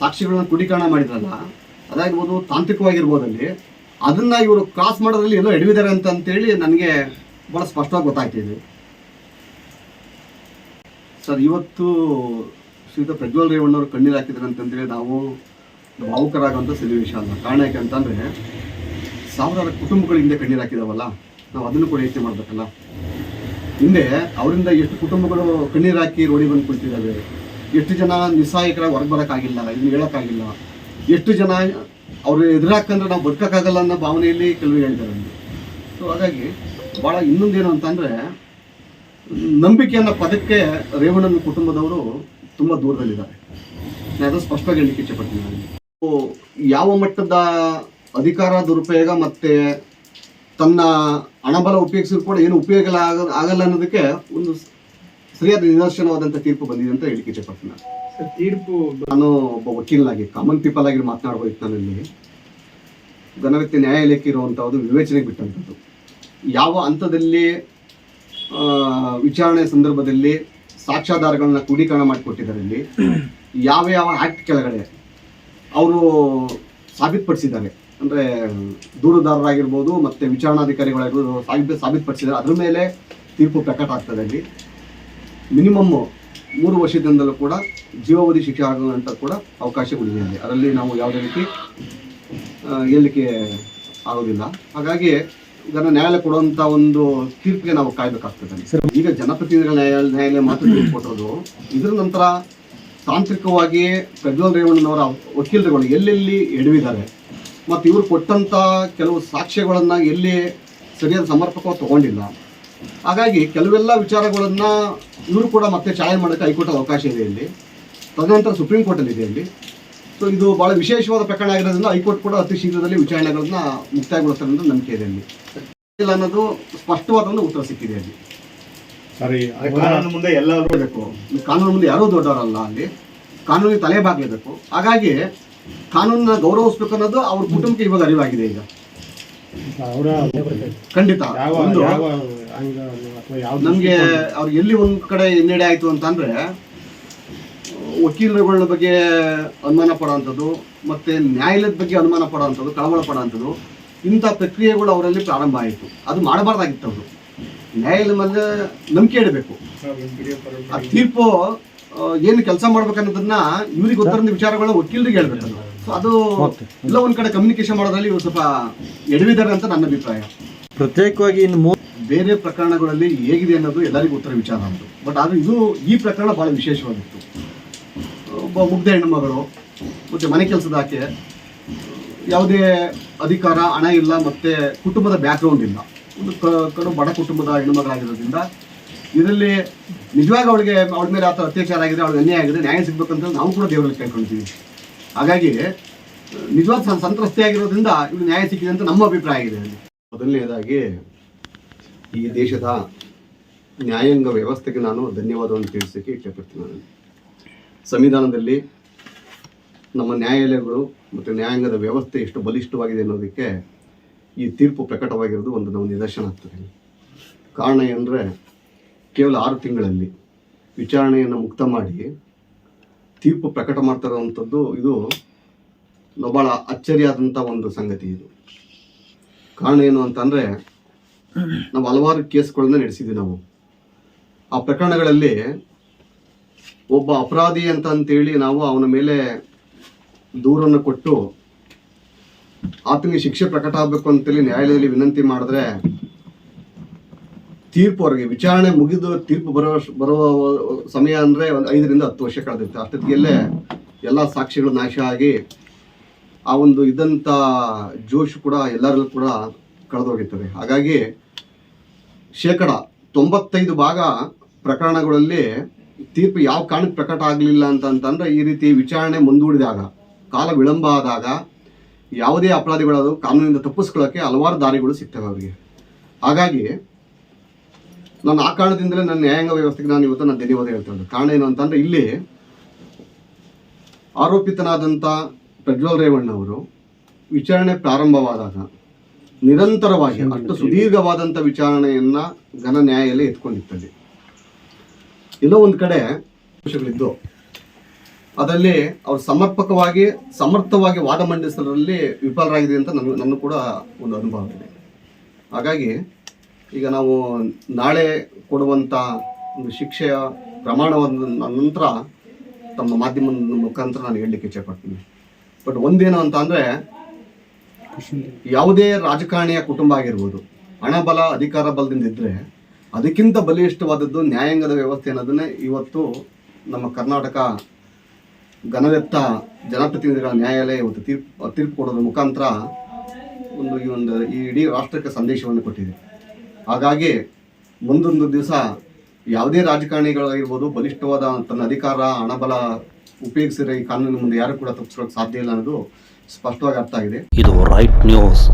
ಸಾಕ್ಷಿಗಳನ್ನ ಕ್ರೋಢೀಕರಣ ಮಾಡಿದ್ರಲ್ಲ ಅದಾಗಿರ್ಬೋದು ತಾಂತ್ರಿಕವಾಗಿರ್ಬೋದಲ್ಲಿ, ಅದನ್ನ ಇವರು ಕ್ರಾಸ್ ಮಾಡೋದ್ರಲ್ಲಿ ಎಲ್ಲೋ ಎಡವಿದ್ದಾರೆ ಅಂತ ಅಂತೇಳಿ ನನಗೆ ಭಾಳ ಸ್ಪಷ್ಟವಾಗಿ ಗೊತ್ತಾಗ್ತಿದೆ. ಸರ್, ಇವತ್ತು ಶ್ರೀಯುತ ಪ್ರಜ್ವಲ್ ರೇವಣ್ಣವರು ಕಣ್ಣೀರು ಹಾಕಿದ್ರು ಅಂತಂದ್ರೆ ನಾವು ಭಾವುಕರಾಗುವಂಥ ಸನ್ನಿವೇಶ ಅಲ್ಲ. ಕಾರಣ ಯಾಕೆ ಅಂತಂದರೆ, ಸಾವಿರಾರು ಕುಟುಂಬಗಳ ಹಿಂದೆ ಕಣ್ಣೀರು ಹಾಕಿದಾವಲ್ಲ, ನಾವು ಅದನ್ನು ಕೂಡ ಯೋಚನೆ ಮಾಡಬೇಕಲ್ಲ. ಹಿಂದೆ ಅವರಿಂದ ಎಷ್ಟು ಕುಟುಂಬಗಳು ಕಣ್ಣೀರು ಹಾಕಿ ರೋಡಿ ಬಂದು ಕುಳಿತಿದ್ದಾವೆ ಎಷ್ಟು ಜನ ನಿಸ್ಸಹಾಯಕರಾಗಿ ಹೊರಗೆ ಬರೋಕ್ಕಾಗಿಲ್ಲ, ಇದನ್ನು ಹೇಳೋಕ್ಕಾಗಿಲ್ಲ. ಎಷ್ಟು ಜನ ಅವರು ಎದುರಾಕಂದ್ರೆ ನಾವು ಬದುಕೋಕ್ಕಾಗಲ್ಲ ಅನ್ನೋ ಭಾವನೆಯಲ್ಲಿ ಕೆಲವರು ಹೇಳಿದ್ದಾರೆ ಸೊ ಹಾಗಾಗಿ ಭಾಳ ಇನ್ನೊಂದೇನು ಅಂತಂದರೆ ನಂಬಿಕೆ ಅನ್ನೋ ಪದಕ್ಕೆ ರೇವಣ್ಣನ ಕುಟುಂಬದವರು ತುಂಬ ದೂರದಲ್ಲಿದ್ದಾರೆ. ನಾನು ಸ್ಪಷ್ಟವಾಗಿ ಹೇಳಲಿಕ್ಕೆ ಇಚ್ಛಪಡ್ತೀನಿ ನಾನು. ಯಾವ ಮಟ್ಟದ ಅಧಿಕಾರ, ದುರುಪಯೋಗ ಮತ್ತು ತನ್ನ ಹಣಬಲ ಉಪಯೋಗಿಸಿದ್ರು ಕೂಡ ಏನು ಉಪಯೋಗ ಆಗ, ಆಗಲ್ಲ ಅನ್ನೋದಕ್ಕೆ ಒಂದು ಸರಿಯಾದ ನಿದರ್ಶನವಾದಂಥ ತೀರ್ಪು ಬಂದಿದೆ ಅಂತ ಹೇಳಿಕೆ ಇಚ್ಛೆಪಡ್ತೀನಿ ನಾನು. ತೀರ್ಪು ನಾನು ಒಬ್ಬ ವಕೀಲನಾಗಿ ಕಾಮನ್ ಪೀಪಲ್ ಆಗಿ ಮಾತನಾಡಬೇಕು ನಾನಲ್ಲಿ ಘನವ್ಯಕ್ತಿ ನ್ಯಾಯಾಲಯಕ್ಕೆ ಇರುವಂಥದ್ದು ವಿವೇಚನೆಗೆ ಬಿಟ್ಟಂಥದ್ದು ಯಾವ ಹಂತದಲ್ಲಿ ವಿಚಾರಣೆ ಸಂದರ್ಭದಲ್ಲಿ ಸಾಕ್ಷ್ಯಾಧಾರಗಳನ್ನ ಕ್ರೋಢೀಕರಣ ಮಾಡಿಕೊಟ್ಟಿದ್ದಾರೆ ಇಲ್ಲಿ ಯಾವ ಯಾವ ಆ್ಯಕ್ಟ್ ಕೆಳಗಡೆ ಅವರು ಸಾಬೀತುಪಡಿಸಿದ್ದಾರೆ? ಅಂದರೆ ದೂರುದಾರರಾಗಿರ್ಬೋದು ಮತ್ತು ವಿಚಾರಣಾಧಿಕಾರಿಗಳಾಗಿರ್ಬೋದು ಸಾಬೀತು ಸಾಬೀತುಪಡಿಸಿದ್ದಾರೆ. ಅದ್ರ ಮೇಲೆ ತೀರ್ಪು ಪ್ರಕಟ ಆಗ್ತದೆ ಅಲ್ಲಿ. ಮಿನಿಮಮ್ ಮೂರು ವರ್ಷದಿಂದಲೂ ಕೂಡ ಜೀವಾವಧಿ ಶಿಕ್ಷೆ ಆಗುವಂಥ ಕೂಡ ಅವಕಾಶಗಳಿದೆ ಅಲ್ಲಿ ಅದರಲ್ಲಿ ನಾವು ಯಾವುದೇ ರೀತಿ ಹೇಳಲಿಕ್ಕೆ ಆಗೋದಿಲ್ಲ. ಹಾಗಾಗಿ ಇದನ್ನು ನ್ಯಾಯಾಲಯ ಕೊಡುವಂಥ ಒಂದು ತೀರ್ಪಿಗೆ ನಾವು ಕಾಯ್ಬೇಕಾಗ್ತದೆ. ಈಗ ಜನಪ್ರತಿನಿಧಿಗಳ ನ್ಯಾಯಾಲಯ ನ್ಯಾಯಾಲಯ ಮಾತ್ರ ತೀರ್ಪು ಕೊಟ್ಟರು ಇದರ ನಂತರ ತಾಂತ್ರಿಕವಾಗಿ ಪ್ರಜ್ವಲ್ ರೇವಣ್ಣನವರ ವಕೀಲರುಗಳು ಎಲ್ಲೆಲ್ಲಿ ಎಡವಿದ್ದಾರೆ ಮತ್ತು ಇವರು ಕೊಟ್ಟಂಥ ಕೆಲವು ಸಾಕ್ಷ್ಯಗಳನ್ನು ಎಲ್ಲಿ ಸರಿಯಾದ ಸಮರ್ಪಕವಾಗಿ ತಗೊಂಡಿಲ್ಲ ಹಾಗಾಗಿ ಕೆಲವೆಲ್ಲ ವಿಚಾರಗಳನ್ನ ಇವರು ಕೂಡ ಮತ್ತೆ ಚಾಲನೆ ಮಾಡೋಕ್ಕೆ ಹೈಕೋರ್ಟ್ ಅವಕಾಶ ಇದೆ ಇಲ್ಲಿ. ತದನಂತರ ಸುಪ್ರೀಂ ಕೋರ್ಟಲ್ಲಿ ಇದೆ ಇಲ್ಲಿ. ಸೊ ಇದು ಬಹಳ ವಿಶೇಷವಾದ ಪ್ರಕರಣ ಆಗಿರೋದ್ರಿಂದ ಹೈಕೋರ್ಟ್ ಕೂಡ ಅತಿ ಶೀಘ್ರದಲ್ಲಿ ವಿಚಾರಣೆಗಳನ್ನ ಮುಕ್ತಾಯಗೊಳಿಸ್ತಾರೆ ಅಂತ ನಂಬಿಕೆ ಇದೆ ಅಲ್ಲಿ ಇಲ್ಲ ಅನ್ನೋದು ಸ್ಪಷ್ಟವಾದ ಒಂದು ಉತ್ತರ ಸಿಕ್ಕಿದೆ ಅಲ್ಲಿ ಸರಿ ಕಾನೂನು ಮುಂದೆ ಎಲ್ಲರೂ ಬೇಕು ಕಾನೂನು ಮುಂದೆ ಯಾರೂ ದೊಡ್ಡವರಲ್ಲ ಅಲ್ಲಿ. ಕಾನೂನಿಗೆ ತಲೆ ಬಾಗಲೇಬೇಕು ಹಾಗಾಗಿ ಕಾನೂನನ್ನ ಗೌರವಿಸ್ಬೇಕು ಅನ್ನೋದು ಅವ್ರ ಕುಟುಂಬಕ್ಕೆ ಇವಾಗ ಅರಿವಾಗಿದೆ ಈಗ. ಅವರ ಖಂಡಿತ. ಒಂದು ಯಾವ ನಮ್ಗೆ ಅವ್ರು ಎಲ್ಲಿ ಒಂದ್ ಕಡೆ ಹಿನ್ನಡೆ ಆಯ್ತು ಅಂತಂದ್ರೆ ವಕೀಲರುಗಳ ಬಗ್ಗೆ ಅನುಮಾನ ಪಡೋವಂಥದ್ದು ಮತ್ತೆ ನ್ಯಾಯಾಲಯದ ಬಗ್ಗೆ ಅನುಮಾನ ಪಡೋವಂಥದ್ದು ಕಳವಳ ಪಡೋವಂಥದ್ದು ಇಂಥ ಪ್ರಕ್ರಿಯೆಗಳು ಅವರಲ್ಲಿ ಪ್ರಾರಂಭ ಆಯಿತು. ಅದು ಮಾಡಬಾರ್ದಾಗಿತ್ತು ಅವರು. ನ್ಯಾಯಾಲಯ ಮೇಲೆ ನಂಬಿಕೆ ಇಡಬೇಕು. ಆ ತೀರ್ಪು ಏನು ಕೆಲಸ ಮಾಡ್ಬೇಕನ್ನೋದನ್ನ ಇವ್ರಿಗೆ ಗೊತ್ತಿರೋ ವಿಚಾರಗಳನ್ನ ವಕೀಲರಿಗೆ ಹೇಳ್ಬೇಕು ಸೊ ಅದು ಎಲ್ಲ ಒಂದ್ ಕಡೆ ಕಮ್ಯುನಿಕೇಶನ್ ಮಾಡೋದ್ರಲ್ಲಿ ಇವ್ರು ಸ್ವಲ್ಪ ಎಡವಿದ್ದಾರೆ ಅಂತ ನನ್ನ ಅಭಿಪ್ರಾಯ. ಪ್ರತ್ಯೇಕವಾಗಿ ಇನ್ನು ಬೇರೆ ಪ್ರಕರಣಗಳಲ್ಲಿ ಹೇಗಿದೆ ಅನ್ನೋದು ಎಲ್ಲರಿಗೂ ಉತ್ತರ ವಿಚಾರ ಉಂಟು. ಬಟ್ ಆದ್ರೆ ಇದು ಈ ಪ್ರಕರಣ ಬಹಳ ವಿಶೇಷವಾಗಿತ್ತು. ಒಬ್ಬ ಮುಗ್ಧ ಹೆಣ್ಣುಮಗಳು ಮತ್ತೆ ಮನೆ ಕೆಲಸದ ಆಕೆ ಯಾವುದೇ ಅಧಿಕಾರ ಹಣ ಇಲ್ಲ ಮತ್ತೆ ಕುಟುಂಬದ ಬ್ಯಾಕ್ಗ್ರೌಂಡ್ ಇಲ್ಲ. ಒಂದು ಕಡು ಬಡ ಕುಟುಂಬದ ಹೆಣ್ಣುಮಗಳಾಗಿರೋದ್ರಿಂದ ಇದರಲ್ಲಿ ನಿಜವಾಗ ಅವಳಿಗೆ ಅವಳ ಮೇಲೆ ಆತ ಅತ್ಯಾಚಾರ ಆಗಿದೆ ಅವಳಿಗೆ ಅನ್ಯಾಯ ಆಗಿದೆ ನ್ಯಾಯ ಸಿಗ್ಬೇಕಂತ ನಾವು ಕೂಡ ದೇವರಲ್ಲಿ ಕೇಳ್ಕೊಳ್ತೀವಿ ಹಾಗಾಗಿ, ನಿಜವಾದ ಸಂತ್ರಸ್ತೆಯಾಗಿರೋದ್ರಿಂದ ಇವ್ರು ನ್ಯಾಯ ಸಿಕ್ಕಿದೆ ಅಂತ ನಮ್ಮ ಅಭಿಪ್ರಾಯ ಅಲ್ಲಿ. ಮೊದಲನೇದಾಗಿ, ಈ ದೇಶದ ನ್ಯಾಯಾಂಗ ವ್ಯವಸ್ಥೆಗೆ ನಾನು ಧನ್ಯವಾದವನ್ನು ತಿಳಿಸೋಕ್ಕೆ ಇಷ್ಟಪಡ್ತೀನಿ ನಾನು. ಸಂವಿಧಾನದಲ್ಲಿ ನಮ್ಮ ನ್ಯಾಯಾಲಯಗಳು ಮತ್ತು ನ್ಯಾಯಾಂಗದ ವ್ಯವಸ್ಥೆ ಎಷ್ಟು ಬಲಿಷ್ಠವಾಗಿದೆ ಅನ್ನೋದಕ್ಕೆ ಈ ತೀರ್ಪು ಪ್ರಕಟವಾಗಿರೋದು ಒಂದು ನಾವು ನಿದರ್ಶನ ಆಗ್ತದೆ. ಕಾರಣ ಏನಂದರೆ, ಕೇವಲ ಆರು ತಿಂಗಳಲ್ಲಿ ವಿಚಾರಣೆಯನ್ನು ಮುಕ್ತ ಮಾಡಿ ತೀರ್ಪು ಪ್ರಕಟ ಮಾಡ್ತಾ ಇರುವಂಥದ್ದು ಇದು ಬಹಳ ಅಚ್ಚರಿಯಾದಂಥ ಒಂದು ಸಂಗತಿ ಇದು. ಕಾರಣ ಏನು ಅಂತಂದರೆ, ನಾವು ಹಲವಾರು ಕೇಸ್ಗಳನ್ನ ನಡೆಸಿದ್ವಿ ನಾವು. ಆ ಪ್ರಕರಣಗಳಲ್ಲಿ ಒಬ್ಬ ಅಪರಾಧಿ ಅಂತ ಅಂತೇಳಿ ನಾವು ಅವನ ಮೇಲೆ ದೂರನ್ನು ಕೊಟ್ಟು ಆತನಿಗೆ ಶಿಕ್ಷೆ ಪ್ರಕಟ ಆಗಬೇಕು ಅಂತೇಳಿ ನ್ಯಾಯಾಲಯದಲ್ಲಿ ವಿನಂತಿ ಮಾಡಿದ್ರೆ ತೀರ್ಪು ಹೊರಗೆ ವಿಚಾರಣೆ ಮುಗಿದು ತೀರ್ಪು ಬರೋ ಬರುವ ಸಮಯ ಅಂದರೆ ಒಂದು ಐದರಿಂದ ಹತ್ತು ವರ್ಷ ಕಳೆದಿರುತ್ತೆ. ಅಷ್ಟೊತ್ತಿಗೆಲ್ಲೇ ಎಲ್ಲ ಸಾಕ್ಷಿಗಳು ನಾಶ ಆಗಿ ಆ ಒಂದು ಇದ್ದಂಥ ಜೋಶ್ ಕೂಡ ಎಲ್ಲರಲ್ಲೂ ಕೂಡ ಕಳೆದೋಗಿರ್ತದೆ. ಹಾಗಾಗಿ ಶೇಕಡ ತೊಂಬತ್ತೈದು ಭಾಗ ಪ್ರಕರಣಗಳಲ್ಲಿ ತೀರ್ಪು ಯಾವ ಕಾರಣಕ್ಕೆ ಪ್ರಕಟ ಆಗಲಿಲ್ಲ ಅಂತ ಅಂತಂದ್ರೆ ಈ ರೀತಿ ವಿಚಾರಣೆ ಮುಂದೂಡಿದಾಗ ಕಾಲ ವಿಳಂಬ ಆದಾಗ ಯಾವುದೇ ಅಪರಾಧಿಗಳಾದರೂ ಕಾನೂನಿಂದ ತಪ್ಪಿಸ್ಕೊಳ್ಳೋಕ್ಕೆ ಹಲವಾರು ದಾರಿಗಳು ಸಿಗ್ತವೆ ಅವರಿಗೆ. ಹಾಗಾಗಿ ನಾನು ಆ ಕಾರಣದಿಂದಲೇ ನನ್ನ ನ್ಯಾಯಾಂಗ ವ್ಯವಸ್ಥೆಗೆ ನಾನು ಇವತ್ತು ನಾನು ಧನ್ಯವಾದ ಹೇಳ್ತಾ ಇದ್ದೆ ಕಾರಣ ಏನು ಅಂತಂದ್ರೆ ಇಲ್ಲಿ ಆರೋಪಿತನಾದಂಥ ಪ್ರಜ್ವಲ್ ರೇವಣ್ಣ ಅವರು ವಿಚಾರಣೆ ಪ್ರಾರಂಭವಾದಾಗ ನಿರಂತರವಾಗಿ ಅಷ್ಟು ಸುದೀರ್ಘವಾದಂಥ ವಿಚಾರಣೆಯನ್ನು ಘನ ನ್ಯಾಯಾಲಯ ಎತ್ಕೊಂಡಿರ್ತದೆ ಎಲ್ಲೋ ಒಂದು ಕಡೆ ಅಂಶಗಳಿದ್ದು ಅದರಲ್ಲಿ ಅವ್ರು ಸಮರ್ಪಕವಾಗಿ ಸಮರ್ಥವಾಗಿ ವಾದ ಮಂಡಿಸಲರಲ್ಲಿ ವಿಫಲರಾಗಿದೆ ಅಂತ ನನ್ನ ನನ್ನ ಕೂಡ ಒಂದು ಅನುಭವ ಇದೆ. ಹಾಗಾಗಿ ಈಗ ನಾವು ನಾಳೆ ಕೊಡುವಂಥ ಒಂದು ಶಿಕ್ಷೆಯ ಪ್ರಮಾಣವನ್ನು ನಂತರ ತಮ್ಮ ಮಾಧ್ಯಮದ ಮುಖಾಂತರ ನಾನು ಹೇಳಲಿಕ್ಕೆ ಇಚ್ಛೆಪಡ್ತೀನಿ. ಬಟ್ ಒಂದೇನು ಅಂತ ಅಂದರೆ ಯಾವುದೇ ರಾಜಕಾರಣಿಯ ಕುಟುಂಬ ಆಗಿರ್ಬೋದು, ಹಣ ಬಲ ಅಧಿಕಾರ ಬಲದಿಂದ ಇದ್ದರೆ ಅದಕ್ಕಿಂತ ಬಲಿಷ್ಠವಾದದ್ದು ನ್ಯಾಯಾಂಗದ ವ್ಯವಸ್ಥೆ ಅನ್ನೋದನ್ನೇ ಇವತ್ತು ನಮ್ಮ ಕರ್ನಾಟಕ ಘನವೆತ್ತ ಜನಪ್ರತಿನಿಧಿಗಳ ನ್ಯಾಯಾಲಯ ಇವತ್ತು ತೀರ್ಪು ತೀರ್ಪು ಕೊಡೋದ್ರ ಮುಖಾಂತರ ಒಂದು ಈ ಒಂದು ಈ ಇಡೀ ರಾಷ್ಟ್ರಕ್ಕೆ ಸಂದೇಶವನ್ನು ಕೊಟ್ಟಿದೆ. ಹಾಗಾಗಿ ಮುಂದೊಂದು ದಿವಸ ಯಾವುದೇ ರಾಜಕಾರಣಿಗಳಾಗಿರ್ಬೋದು, ಬಲಿಷ್ಠವಾದ ತನ್ನ ಅಧಿಕಾರ, ಹಣಬಲ ಉಪಯೋಗಿಸಿದ್ರೆ ಈ ಕಾನೂನಿನ ಮುಂದೆ ಯಾರು ಕೂಡ ತಪ್ಪಿಸ್ಕೊಳ್ಳೋಕೆ ಸಾಧ್ಯ ಇಲ್ಲ ಅನ್ನೋದು ಸ್ಪಷ್ಟವಾಗಿ ಅರ್ಥ ಆಗಿದೆ. ಇದು ರೈಟ್ ನ್ಯೂಸ್